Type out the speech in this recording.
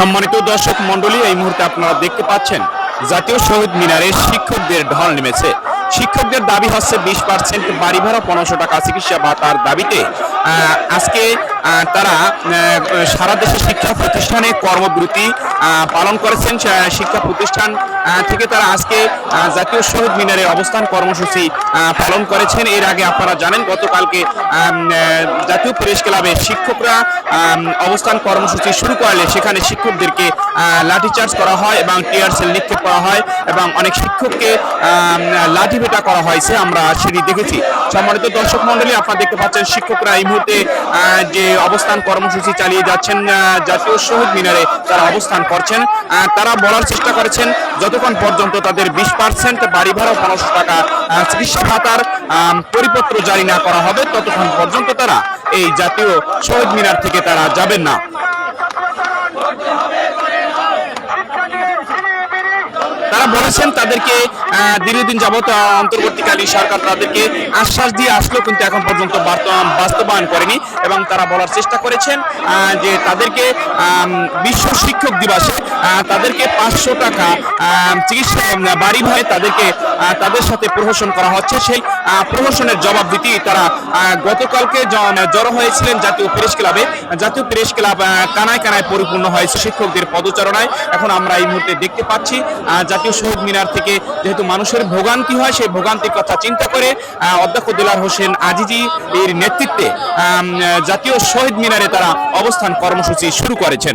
সম্মানিত দর্শক মন্ডলী এই মুহূর্তে আপনারা দেখতে পাচ্ছেন জাতীয় শহীদ মিনারে শিক্ষকদের ঢল নেমেছে। শিক্ষকদের দাবি হচ্ছে বিশ পার্সেন্ট বাড়ি ভাড়া পনেরোশো টাকা চিকিৎসা ভাতার দাবিতে আজকে তারা সারা দেশে শিক্ষা প্রতিষ্ঠানে কর্মবিরতি পালন করেছেন। শিক্ষা প্রতিষ্ঠান থেকে তারা আজকে জাতীয় শহীদ মিনারে অবস্থান কর্মসূচি পালন করেছেন। এর আগে আপনারা জানেন, গতকালকে জাতীয় প্রেস ক্লাবে শিক্ষকরা অবস্থান কর্মসূচি শুরু করলে সেখানে শিক্ষকদেরকে লাঠিচার্জ করা হয় এবং টিয়ার সেল নিক্ষেপ করা হয় এবং অনেক শিক্ষককে লাঠি পেটা করা হয়েছে। আমরা সেটি দেখেছি। সম্মানিত দর্শক মন্ডলী আপনারা দেখতে পাচ্ছেন, শিক্ষকরা এই মুহূর্তে যে অবস্থান কর্মসূচি চালিয়ে যাচ্ছেন জাতীয় শহীদ মিনারে তারা অবস্থান করছেন। তারা বলার চেষ্টা করেছেন, যতক্ষণ পর্যন্ত তাদের বিশ পার্সেন্ট বাড়ি ভাড়া পনেরোশো টাকা চিকিৎসা ভাতার পরিপত্র জারি না করা হবে, ততক্ষণ পর্যন্ত তারা এই জাতীয় শহীদ মিনার থেকে তারা যাবেন না। তারা বলেছেন তাদেরকে দীর্ঘদিন আহ, অন্তর্বর্তীকালীন সরকার তাদেরকে আশ্বাস দিয়ে আসলো কিন্তু এখন পর্যন্ত বাস্তবায়ন করেনি এবং তারা বলার চেষ্টা করেছেন যে তাদেরকে বিশ্ব শিক্ষক দিবসে তাদেরকে পাঁচশো টাকা চিকিৎসা বাড়ি ভাড়ে তাদেরকে তাদের সাথে প্রহসন করা হচ্ছে। সেই প্রহসনের জবাব দিতেই তারা গতকালকে জড়ো হয়েছিলেন জাতীয় প্রেস ক্লাবে। জাতীয় প্রেস ক্লাব কানায় কানায় পরিপূর্ণ হয়েছে শিক্ষকদের পদচারণায়। এখন আমরা এই মুহূর্তে দেখতে পাচ্ছি জাতীয় শহীদ মিনার থেকে যেহেতু মানুষের ভোগান্তি হয়, সেই ভোগান্তির কথা চিন্তা করে অধ্যক্ষ দিলার হোসেন আজিজি এর নেতৃত্বে জাতীয় শহীদ মিনারে তারা অবস্থান কর্মসূচি শুরু করেছেন।